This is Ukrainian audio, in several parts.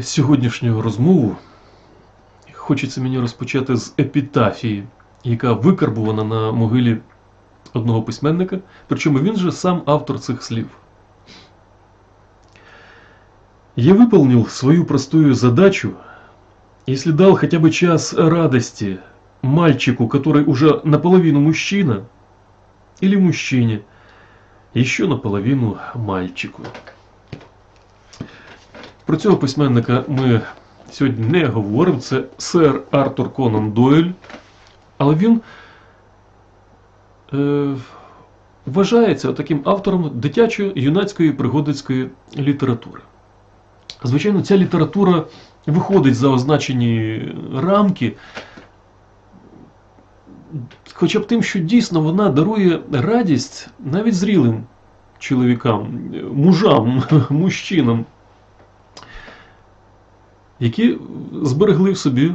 сьогоднішню розмову хочеться мені розпочати з епітафії, яка викарбувана на могилі одного письменника, причому він же сам автор цих слів. Я выполнил свою простую задачу, если дал хотя бы час радости мальчику, который уже наполовину мужчина, или мужчине, еще наполовину мальчику. Про цього письменника ми сьогодні не говоримо. Це сер Артур Конан Дойль. Але він е, вважається таким автором дитячої юнацької пригодницької літератури. Звичайно, ця література виходить за означені рамки, хоча б тим, що дійсно вона дарує радість навіть зрілим чоловікам, мужам, мужчинам які зберегли в собі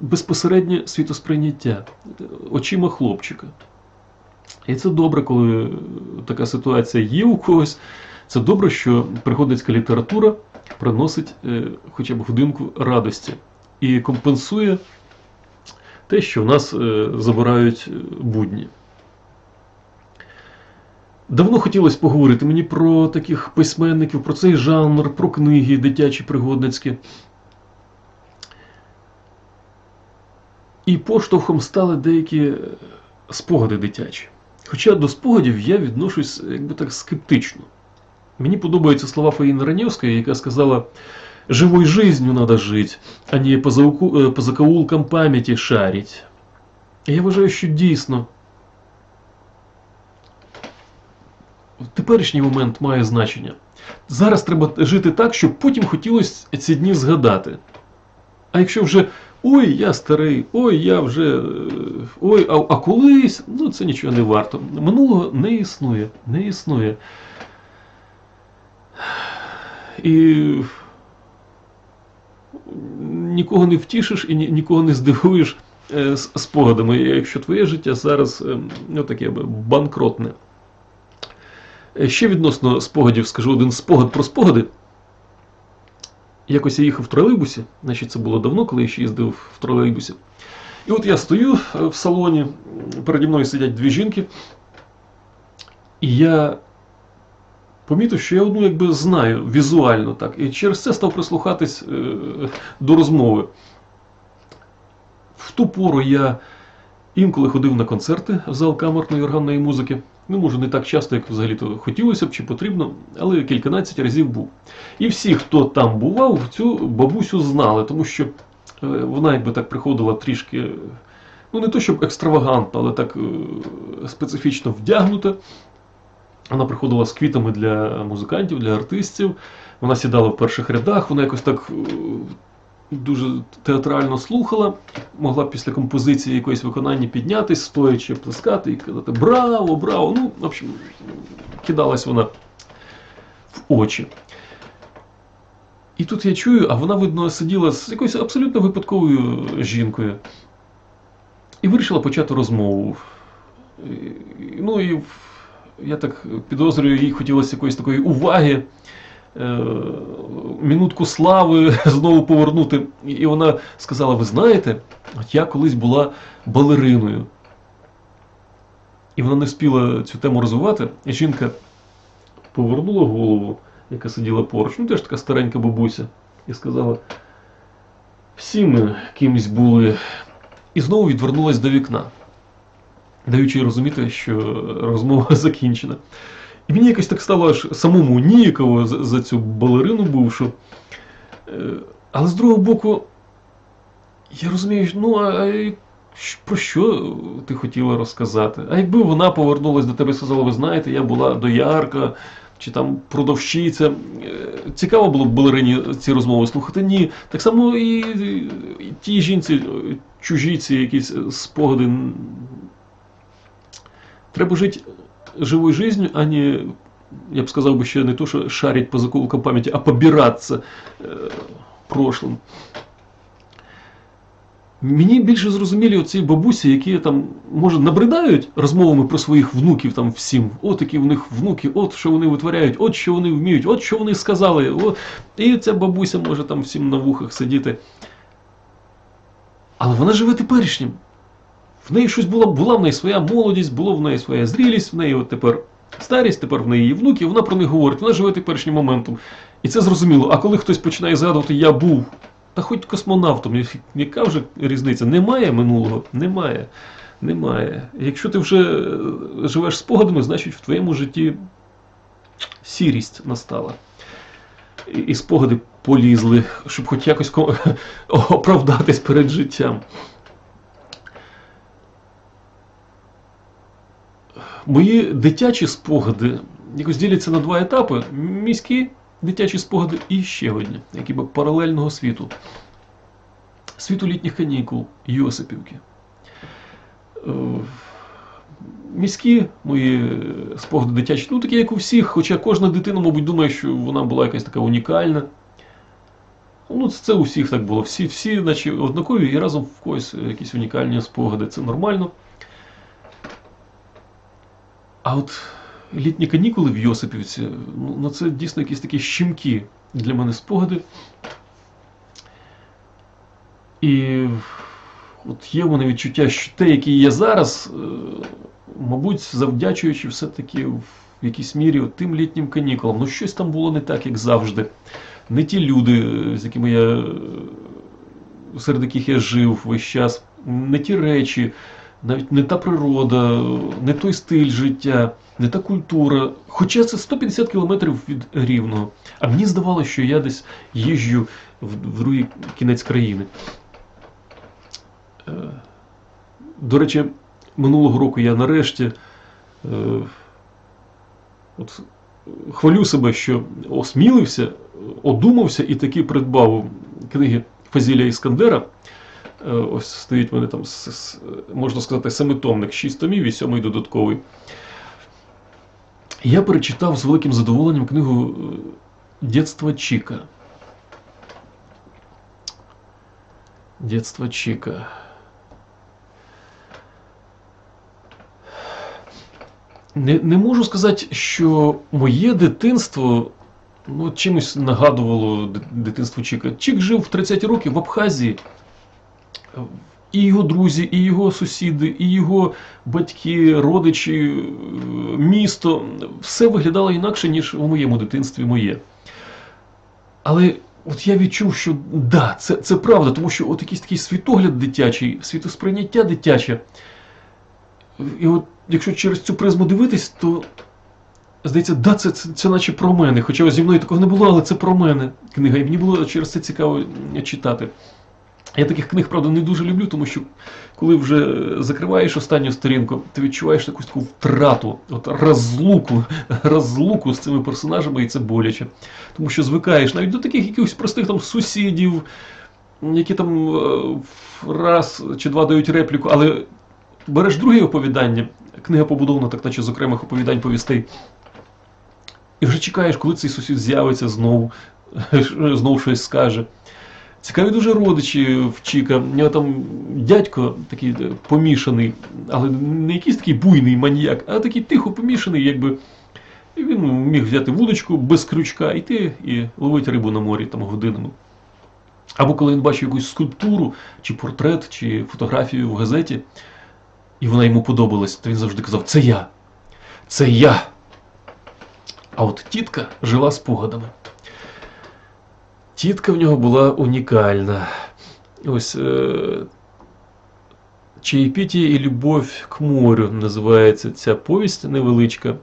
безпосереднє світосприйняття очима хлопчика. І це добре, коли така ситуація є у когось. Це добре, що пригодницька література приносить е, хоча б годинку радості і компенсує те, що в нас е, забирають будні. Давно хотілося поговорити мені про таких письменників, про цей жанр, про книги дитячі пригодницькі. І поштовхом стали деякі спогади дитячі. Хоча до спогадів я відношусь якби так скептично. Мені подобаються слова Фаїни Раневської, яка сказала: живой жизнью надо жить, а не по, закоулкам пам'яті шарить. Я вважаю, що дійсно. Теперішній момент має значення. Зараз треба жити так, щоб потім хотілося ці дні згадати. А якщо вже ой, я старий, ой, я вже. ой, а, а колись, ну це нічого не варто. Минулого не існує, не існує. І нікого не втішиш і нікого не здивуєш е, спогадами, якщо твоє життя зараз ем, ну, таке банкротне. Е, ще відносно спогадів, скажу один спогад про спогади. Якось я їхав в тролейбусі, значить це було давно, коли я ще їздив в тролейбусі. І от я стою е, в салоні, переді мною сидять дві жінки, і я помітив, що я одну якби знаю візуально так. І через це став прислухатись е, до розмови. В ту пору я інколи ходив на концерти в зал камерної органної музики. Ну, може, не так часто, як взагалі-то хотілося б чи потрібно, але кільканадцять разів був. І всі, хто там бував, цю бабусю знали, тому що е, вона якби так приходила трішки, ну не то щоб екстравагантно, але так е, специфічно вдягнута. Вона приходила з квітами для музикантів, для артистів. Вона сідала в перших рядах, вона якось так е, дуже театрально слухала, могла після композиції якоїсь виконання піднятись, стоячи, плескати і казати Браво, браво! Ну, в общем, кидалась вона в очі. І тут я чую, а вона, видно, сиділа з якоюсь абсолютно випадковою жінкою. І вирішила почати розмову. Ну і я так підозрюю, їй хотілося якоїсь такої уваги. Е, минутку слави знову повернути. І вона сказала: Ви знаєте, я колись була балериною. І вона не встигла цю тему розвивати. І жінка повернула голову, яка сиділа поруч, ну теж така старенька бабуся, і сказала: всі ми кимось були. І знову відвернулась до вікна, даючи розуміти, що розмова закінчена. І мені якось так стало аж самому ніяково за, за цю балерину бувшу. Е, але з другого боку, я розумію, ну а про що ти хотіла розказати? А якби вона повернулася до тебе і сказала, ви знаєте, я була доярка чи там продавщиця. Е, цікаво було б балерині ці розмови слухати. Ні. Так само і, і ті жінці, чужі ці якісь спогади. Треба жити живой жизнью, а не, я бы сказал бы еще не то, что шарить по заколкам памяти, а побираться э, прошлым. Мені більше зрозумілі оці бабусі, які там, може, набридають розмовами про своїх внуків там всім. От які в них внуки, от що вони витворяють, от що вони вміють, от що вони сказали. О. І ця бабуся може там всім на вухах сидіти. Але вона живе теперішнім. В неї щось було, була в неї своя молодість, було в неї своя зрілість, в неї от тепер старість, тепер в неї її внуки, вона про них говорить, вона живе теперішнім моментом. І це зрозуміло. А коли хтось починає згадувати, я був, та хоч космонавтом, яка вже різниця? Немає минулого? Немає. Немає. Якщо ти вже е, живеш спогадами, значить в твоєму житті сірість настала. І, і спогади полізли, щоб хоч якось оправдатись перед життям. Мої дитячі спогади якось діляться на два етапи: міські дитячі спогади і ще одні, які би паралельного світу. Світу літніх канікул Йосипівки. Е, Міські мої спогади дитячі, ну такі, як у всіх, хоча кожна дитина, мабуть, думає, що вона була якась така унікальна. Ну, це, у всіх так було. Всі, всі, наче однакові, і разом в когось якісь унікальні спогади. Це нормально. А от літні канікули в Йосипівці, ну, це дійсно якісь такі щемкі для мене спогади. І от є в мене відчуття, що те, який є зараз, е, мабуть, завдячуючи все-таки в якійсь мірі тим літнім канікулам. Ну, щось там було не так, як завжди. Не ті люди, з якими я, серед яких я жив весь час, не ті речі, навіть не та природа, не той стиль життя, не та культура. Хоча це 150 кілометрів від Рівного. А мені здавалося, що я десь їжджу в, другий кінець країни. Е, До речі, минулого року я нарешті е, от, хвалю себе, що осмілився, одумався і таки придбав книги Фазіля Іскандера. Е, Ось стоїть мене там, можна сказати, семитомник, шість томів і сьомий додатковий. Я перечитав з великим задоволенням книгу е, Дєтство Чіка. Дєтство Чіка. Не, не можу сказати, що моє дитинство ну, чимось нагадувало дитинство Чіка. Чік жив в 30-ті роки в Абхазії. І його друзі, і його сусіди, і його батьки, родичі, е, місто все виглядало інакше, ніж у моєму дитинстві моє. Але от я відчув, що да, це, це правда, тому що от якийсь такий світогляд дитячий, світосприйняття дитяче. І от якщо через цю призму дивитись, то здається, да, це, це, це наче про мене. Хоча зі мною такого не було, але це про мене книга. І мені було через це цікаво читати. Я таких книг, правда, не дуже люблю, тому що коли вже закриваєш останню сторінку, ти відчуваєш якусь таку втрату, от розлуку, розлуку з цими персонажами, і це боляче. Тому що звикаєш навіть до таких якихось простих там сусідів, які там е, раз чи два дають репліку, але береш друге оповідання, книга побудована так, наче з окремих оповідань повістей. І вже чекаєш, коли цей сусід з'явиться знову, знову щось скаже. Цікаві дуже родичі в Чіка. У нього там дядько такий е, помішаний, але не якийсь такий буйний маніяк, а такий тихо помішаний, якби. І він міг взяти вудочку без крючка, йти і ловити рибу на морі там годинами. Або коли він бачив якусь скульптуру, чи портрет, чи фотографію в газеті, і вона йому подобалась, то він завжди казав: Це я! Це я! А от тітка жила спогадами. Тітка в нього була унікальна. Ось е, Чаєпітія і любов к морю називається ця повість невеличка.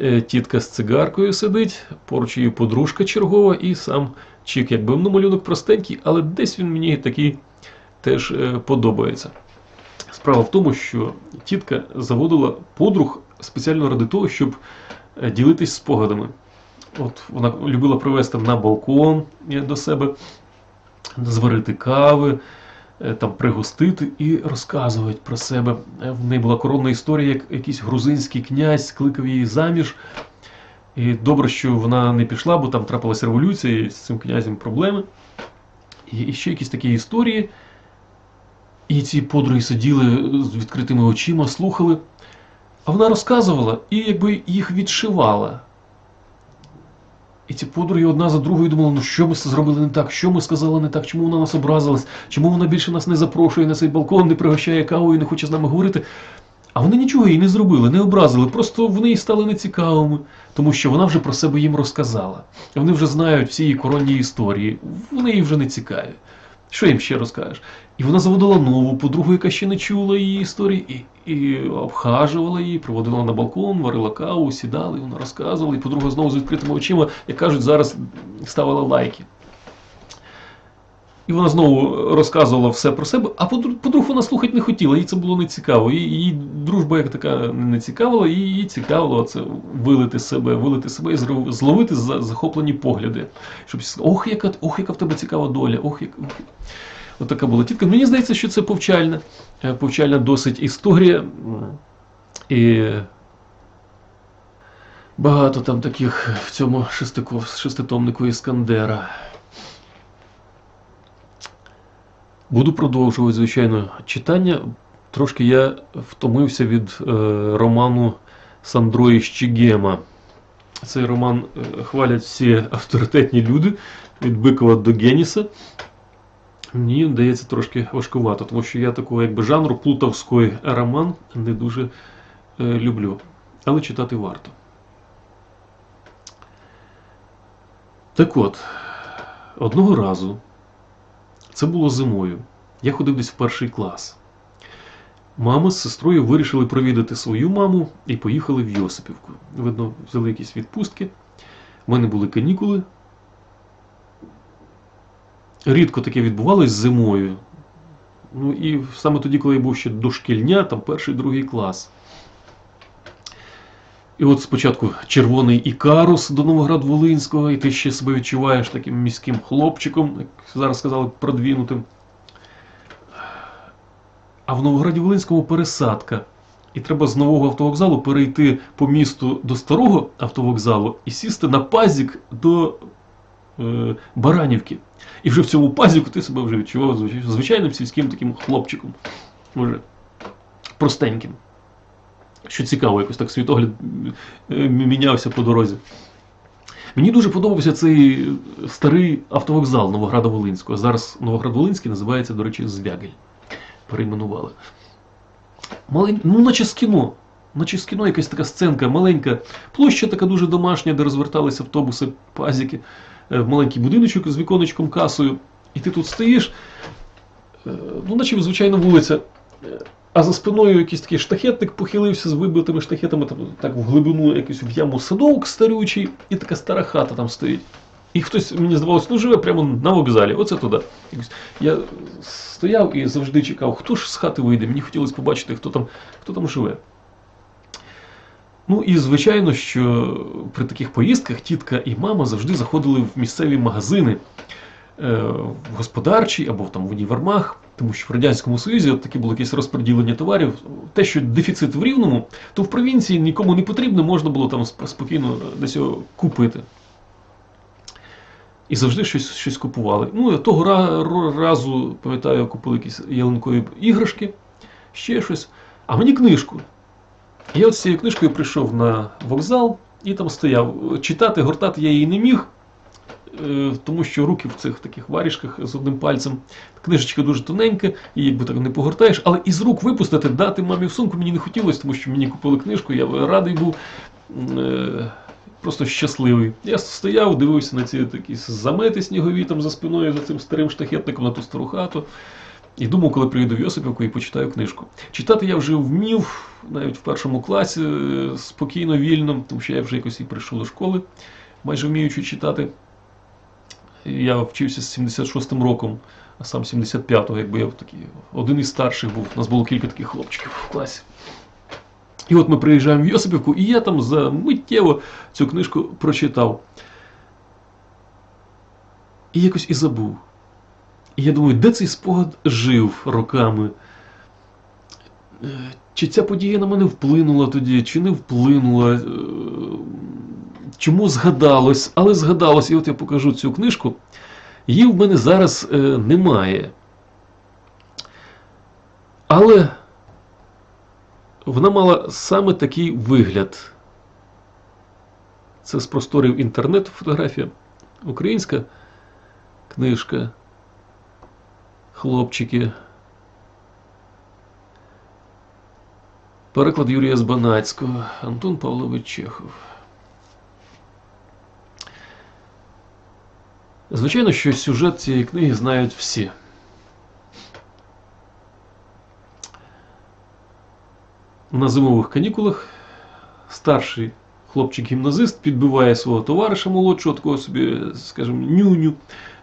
Е, Тітка з цигаркою сидить, поруч її подружка чергова і сам Чік. Якби ну, малюнок простенький, але десь він мені такий теж е, подобається. Справа в тому, що тітка заводила подруг спеціально ради того, щоб ділитись спогадами. От вона любила привезти на балкон е, до себе, зварити кави, е, там пригостити і розказувати про себе. Е, В неї була коронна історія, як якийсь грузинський князь кликав її заміж. І добре, що вона не пішла, бо там трапилася революція, і з цим князем проблеми. І і ще якісь такі історії. І ці подруги сиділи з відкритими очима, слухали. А вона розказувала і якби їх відшивала. І ці подруги одна за другою думали, ну що ми зробили не так, що ми сказали не так, чому вона нас образилась, чому вона більше нас не запрошує на цей балкон, не пригощає кавою, не хоче з нами говорити. А вони нічого їй не зробили, не образили, просто вони їй стали нецікавими, тому що вона вже про себе їм розказала. Вони вже знають всі її коронні історії, вони їй вже не цікаві. Що їм ще розкажеш? І вона заводила нову подругу, яка ще не чула її історії, і, і обхажувала її, приводила на балкон, варила каву, сідали, вона розказувала, і подруга знову з відкритими очима, як кажуть, зараз ставила лайки. І вона знову розказувала все про себе, а подруг, вона слухати не хотіла, їй це було не цікаво. Її, її дружба як така не цікавила, їй цікавило це вилити себе, вилити себе і зловити за захоплені погляди. Щоб ох, яка, ох, яка в тебе цікава доля, ох, як. ох». От така була тітка. Мені здається, що це повчальна, е, повчальна досить історія. І багато там таких в цьому шеститомнику Іскандера. Буду продовжувати, звичайно, читання. Трошки я втомився від е, роману Сандрої Щігема. Цей роман е, хвалять всі авторитетні люди від Бикова до Геніса. Мені здається трошки важкувато, тому що я такого якби жанру плутовський роман не дуже е, люблю. Але читати варто. Так от, одного разу, це було зимою, я ходив десь в перший клас. Мама з сестрою вирішили провідати свою маму і поїхали в Йосипівку. Видно, взяли якісь відпустки. У мене були канікули. Рідко таке відбувалось зимою. Ну і саме тоді, коли я був ще дошкільня, там перший, другий клас. І от спочатку червоний ікарус до Новоград-Волинського, і ти ще себе відчуваєш таким міським хлопчиком, як зараз сказали, продвинутим. А в Новограді-Волинському пересадка. І треба з нового автовокзалу перейти по місту до старого автовокзалу і сісти на пазік до е, Баранівки. І вже в цьому пазіку ти себе вже відчував звичайним сільським таким хлопчиком. Може, простеньким. Що цікаво, якось так світогляд е, мінявся по дорозі. Мені дуже подобався цей старий автовокзал Новограда-Волинського. Зараз Новоград-Волинський називається, до речі, Звягель. Перейменували. Малень... Ну, наче з кіно. Наче з кіно якась така сценка маленька. Площа така дуже домашня, де розверталися автобуси, пазіки, е, маленький будиночок з віконечком касою. І ти тут стоїш, е, ну, наче звичайна вулиця. А за спиною якийсь такий штахетник похилився з вибитими штахетами, там, так в глибину якусь в яму садок старючий, і така стара хата там стоїть. І хтось, мені здавалося, ну живе прямо на вокзалі, оце туди. Я стояв і завжди чекав, хто ж з хати вийде. Мені хотілося побачити, хто там, хто там живе. Ну і звичайно, що при таких поїздках тітка і мама завжди заходили в місцеві магазини, в господарчий або там в універмаг, тому що в Радянському Союзі от таке було якесь розподілення товарів. Те, що дефіцит в рівному, то в провінції нікому не потрібно, можна було там спокійно десь його купити. І завжди щось, щось купували. Ну, того разу, пам'ятаю, купили якісь ялинкові іграшки, ще щось. А мені книжку. Я от з цією книжкою прийшов на вокзал і там стояв. Читати, гортати я її не міг, е, тому що руки в цих таких варішках з одним пальцем. Книжечка дуже тоненька, її якби так не погортаєш, але із рук випустити, дати мамі в сумку мені не хотілося, тому що мені купили книжку, я радий був. е, Просто щасливий. Я стояв, дивився на ці такі замети снігові там за спиною, за цим старим штахетником на ту стару хату. І думав, коли приїду в Йосипівку і почитаю книжку. Читати я вже вмів навіть в першому класі е, спокійно, вільно, тому що я вже якось і прийшов до школи, майже вміючи читати. Я вчився з 76-м роком, а сам 75-го, якби я такий один із старших був. У нас було кілька таких хлопчиків в класі. І от ми приїжджаємо в Йосипівку, і я там за миттєво цю книжку прочитав. І якось і забув. І я думаю, де цей спогад жив роками? Чи ця подія на мене вплинула тоді, чи не вплинула? Е, Чому згадалось? Але згадалось, і от я покажу цю книжку. Її в мене зараз е, немає. Але вона мала саме такий вигляд. Це з просторів інтернету фотографія. Українська книжка. Хлопчики. Переклад Юрія Збанацького, Антон Павлович Чехов. Звичайно, що сюжет цієї книги знають всі. На зимових канікулах старший хлопчик-гімназист підбиває свого товариша молодшого, такого собі, скажімо, нюню,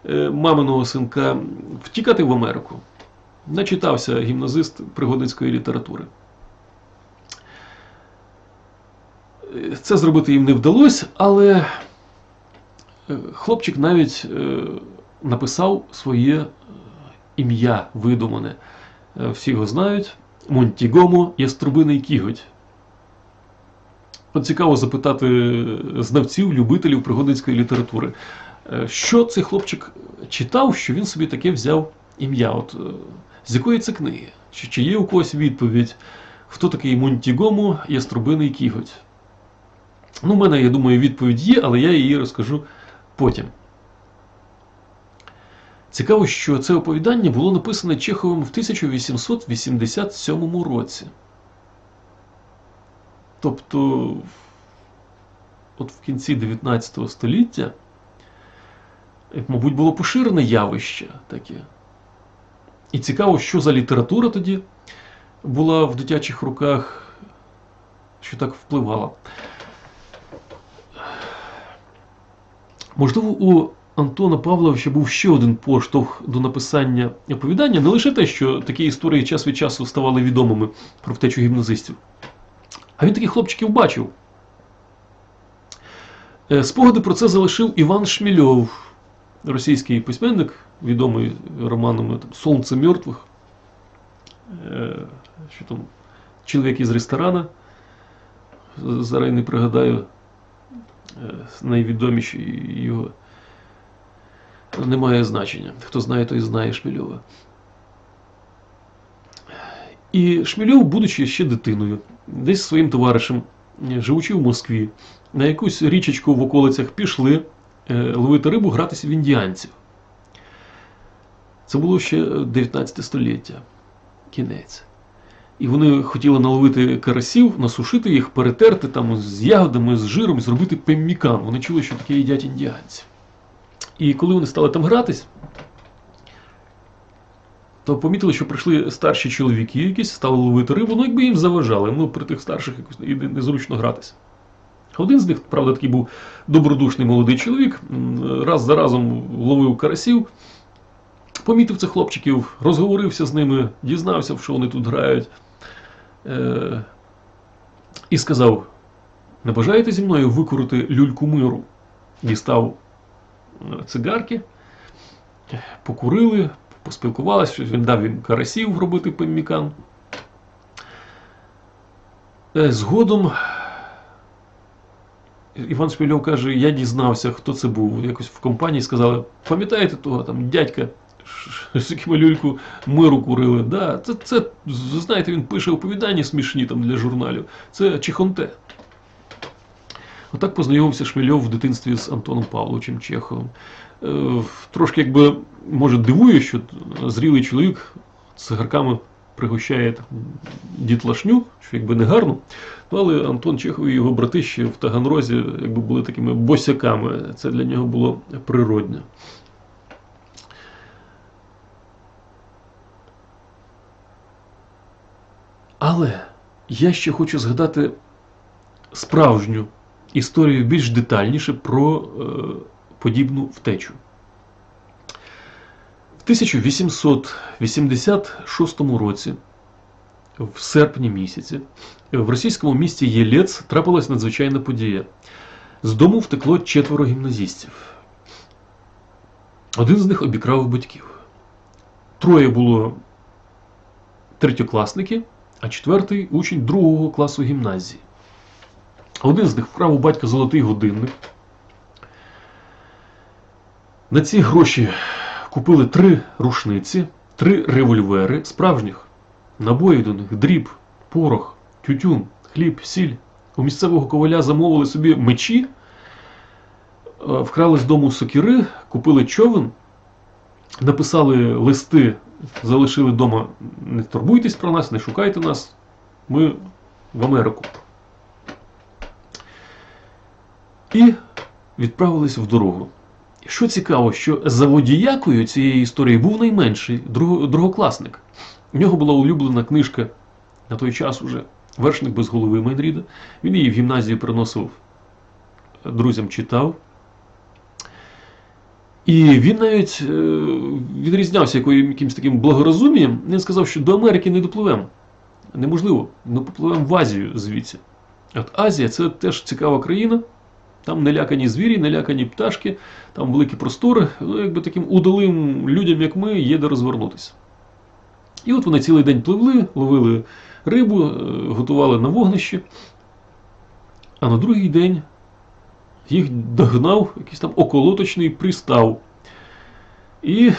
е, маминого синка, втікати в Америку. Начитався гімназист пригодницької літератури. Е, Це зробити їм не вдалося, але е, хлопчик навіть е, написав своє е, ім'я видумане. Всі його знають. Монтігомо Яструбиний кіготь. От цікаво запитати знавців, любителів пригодницької літератури. Що цей хлопчик читав, що він собі таке взяв ім'я? От з якої це книги? Чи, чи є у когось відповідь? Хто такий Монтігомо Яструбиний кіготь? Ну, у мене, я думаю, відповідь є, але я її розкажу потім. Цікаво, що це оповідання було написане Чеховим в 1887 році. Тобто, от в кінці 19 століття, мабуть, було поширене явище таке. І цікаво, що за література тоді була в дитячих руках, що так впливала. Можливо, у Антона Павловича був ще один поштовх до написання оповідання, не лише те, що такі історії час від часу ставали відомими про втечу гімназистів. А він таких хлопчиків бачив. Е, Спогади про це залишив Іван Шмільов, російський письменник, відомий романами Сонце мертвих. Е, Що там, Чоловік із ресторана. Зараз не пригадаю найвідоміші його. Немає значення. Хто знає, той знає Шмільова. І Шмільов, будучи ще дитиною, десь своїм товаришем, е, живучи в Москві, на якусь річечку в околицях пішли е, ловити рибу, гратися в індіанців. Це було ще 19 століття, кінець. І вони хотіли наловити карасів, насушити їх, перетерти там з ягодами, з жиром зробити пеммікан. Вони чули, що таке їдять індіанці. І коли вони стали там гратись, то помітили, що прийшли старші чоловіки якісь, стали ловити рибу, ну якби їм заважали, ну при тих старших якось незручно гратися. Один з них, правда, такий був добродушний молодий чоловік, раз за разом ловив карасів, помітив цих хлопчиків, розговорився з ними, дізнався, в що вони тут грають. Е- і сказав: не бажаєте зі мною викурити люльку миру? Дістав е, цигарки, покурили, поспілкувалися, він дав їм карасів робити пеммікан. Е, Згодом Іван Шмільов каже, я дізнався, хто це був. Якось в компанії сказали, пам'ятаєте того там дядька, з яким люльку миру курили? Да, це, це, знаєте, він пише оповідання смішні там для журналів. Це Чехонте. Отак познайомився Шмельов в дитинстві з Антоном Павловичем Чеховим. Е, Трошки якби може дивує, що зрілий чоловік цигарками пригощає дітлашню, що якби не гарно. Ну, але Антон Чехов і його брати ще в Таганрозі якби були такими босяками. Це для нього було природне. Але я ще хочу згадати справжню історію більш детальніше про е, подібну втечу. В 1886 році, в серпні місяці, в російському місті Єлець трапилась надзвичайна подія. З дому втекло четверо гімназістів. Один з них обікрав батьків. Троє було третьокласники, а четвертий учень другого класу гімназії. Один з них вкрав у батька золотий годинник. На ці гроші купили три рушниці, три револьвери, справжніх набої до них, дріб, порох, тютюн, хліб, сіль. У місцевого коваля замовили собі мечі, е, вкрали з дому сокіри, купили човен, написали листи, залишили вдома, не турбуйтесь про нас, не шукайте нас, ми в Америку. І відправились в дорогу. Що цікаво, що за водіякою цієї історії був найменший друго- другокласник. У нього була улюблена книжка на той час уже Вершник без голови Майнріда. Він її в гімназії приносив друзям читав. І він навіть е, відрізнявся якимось таким благорозумієм. Він сказав, що до Америки не допливемо. Неможливо, ми попливемо в Азію звідси. От Азія це теж цікава країна. Там не лякані звірі, не лякані пташки, там великі простори. Ну, якби таким удалим людям, як ми, є де розвернутися. І от вони цілий день пливли, ловили рибу, е, готували на вогнищі. А на другий день їх догнав якийсь там околоточний пристав. І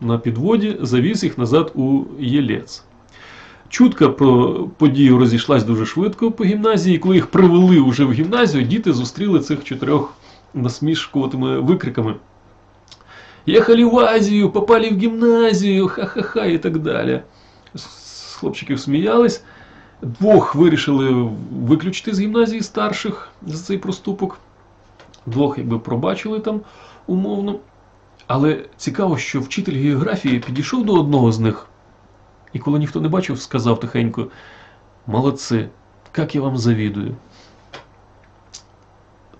на підводі завіз їх назад у Єлець. Чутка про подію розійшлась дуже швидко по гімназії. Коли їх привели вже в гімназію, діти зустріли цих чотирьох насмішкуватими викриками. Ехали в Азію, попали в гімназію, ха-ха-ха і так далі. Хлопчиків сміялись. Двох вирішили виключити з гімназії старших за цей проступок. Двох якби пробачили там умовно. Але цікаво, що вчитель географії підійшов до одного з них, і коли ніхто не бачив, сказав тихенько: Молодці, як я вам завідую.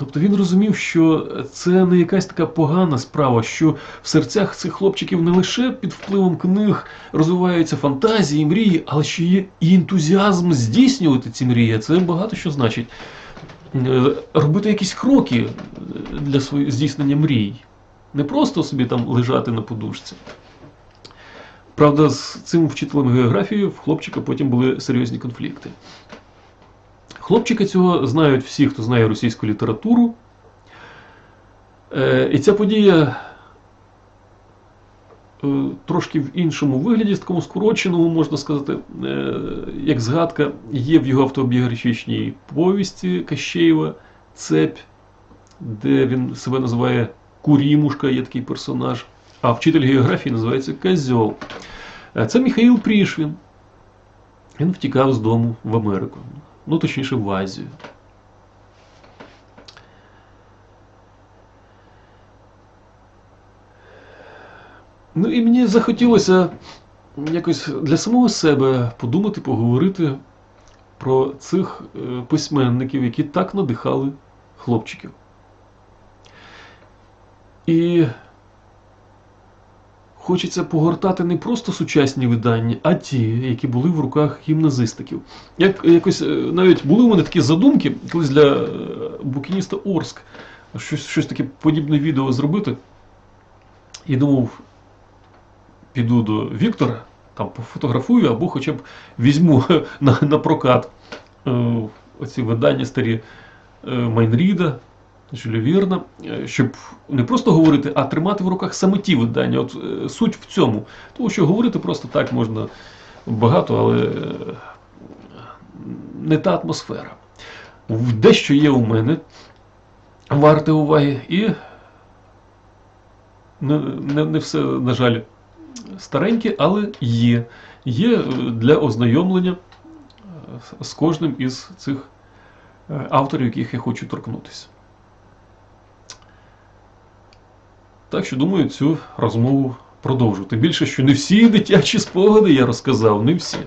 Тобто він розумів, що це не якась така погана справа, що в серцях цих хлопчиків не лише під впливом книг розвиваються фантазії, мрії, але ще є і ентузіазм здійснювати ці мрії. Це багато що значить. Е, Робити якісь кроки для своє- здійснення мрій. Не просто собі там лежати на подушці. Правда, з цим вчителем географії в хлопчика потім були серйозні конфлікти. Хлопчика цього знають всі, хто знає російську літературу. Е, і ця подія е, трошки в іншому вигляді, в такому скороченому, можна сказати, е, як згадка, є в його автобіографічній повісті Кащеєва Цепь, де він себе називає Курімушка, є такий персонаж, а вчитель географії називається Козьол. Це Михаїл Прішвін. Він втікав з дому в Америку. Ну, точніше, в Азію. Ну і мені захотілося якось для самого себе подумати, поговорити про цих е, письменників, які так надихали хлопчиків. І хочеться погортати не просто сучасні видання, а ті, які були в руках гімназистиків. Як якось е, навіть були у мене такі задумки колись для е, букініста Орск щось, щось таке подібне відео зробити. І думав, піду до Віктора, там пофотографую або хоча б візьму на, на прокат е, оці видання старі е, Майнріда, Жюля Вірна, е, щоб не просто говорити, а тримати в руках саме ті видання. От е, суть в цьому. Тому що говорити просто так можна багато, але е, не та атмосфера. Дещо є у мене варте уваги, і не, не, не все, на жаль, стареньке, але є. Є для ознайомлення з- кожним із цих авторів, яких я хочу торкнутися. Так що, думаю, цю розмову продовжу. Тим більше, що не всі дитячі спогади я розказав, не всі.